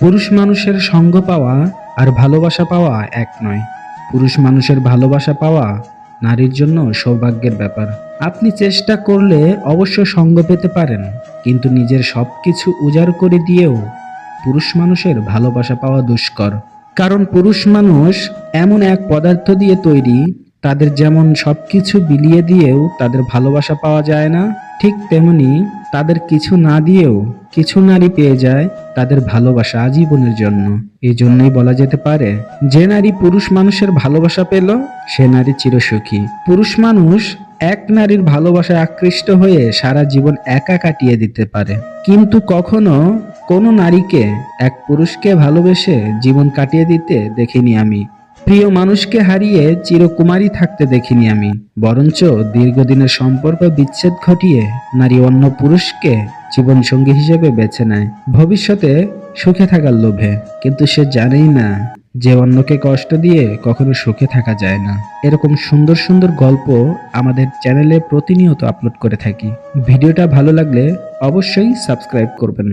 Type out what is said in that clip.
পুরুষ মানুষের সঙ্গ পাওয়া আর ভালোবাসা পাওয়া এক নয়। পুরুষ মানুষের ভালোবাসা পাওয়া নারীর জন্য সৌভাগ্যের ব্যাপার। আপনি চেষ্টা করলে অবশ্য সঙ্গ পেতে পারেন, কিন্তু নিজের সবকিছু উজাড় করে দিয়েও পুরুষ মানুষের ভালোবাসা পাওয়া দুষ্কর। কারণ পুরুষ মানুষ এমন এক পদার্থ দিয়ে তৈরি, তাদের যেমন সবকিছু বিলিয়ে দিয়েও তাদের ভালোবাসা পাওয়া যায় না ঠিক তেমনি তাদের কিছু না দিয়েও কিছু নারী পেয়ে যায় তাদের ভালোবাসা আজীবনের জন্য। এই জন্যই বলা যেতে পারে, যে নারী পুরুষ মানুষের ভালোবাসা পেল, সে নারী চিরসুখী। পুরুষ মানুষ এক নারীর ভালোবাসায় আকৃষ্ট হয়ে সারা জীবন একা কাটিয়ে দিতে পারে। কিন্তু কখনো কোনো নারীকে এক পুরুষকে ভালোবেসে জীবন কাটিয়ে দিতে দেখিনি আমি। প্রিয় মানুষকে হারিয়ে চিরকুমারী থাকতে দেখিনি আমি, বরঞ্চ দীর্ঘদিনের সম্পর্ক বিচ্ছেদ ঘটিয়ে নারী অন্য পুরুষকে জীবনসঙ্গী হিসেবে বেছে নেয়। ভবিষ্যতে সুখে থাকার লোভে, কিন্তু সে জানেই না যে অন্যকে কষ্ট দিয়ে কখনো সুখে থাকা যায় না। এরকম সুন্দর সুন্দর গল্প আমাদের চ্যানেলে প্রতিনিয়ত আপলোড করে থাকি। ভিডিওটা ভালো লাগলে অবশ্যই সাবস্ক্রাইব করবেন।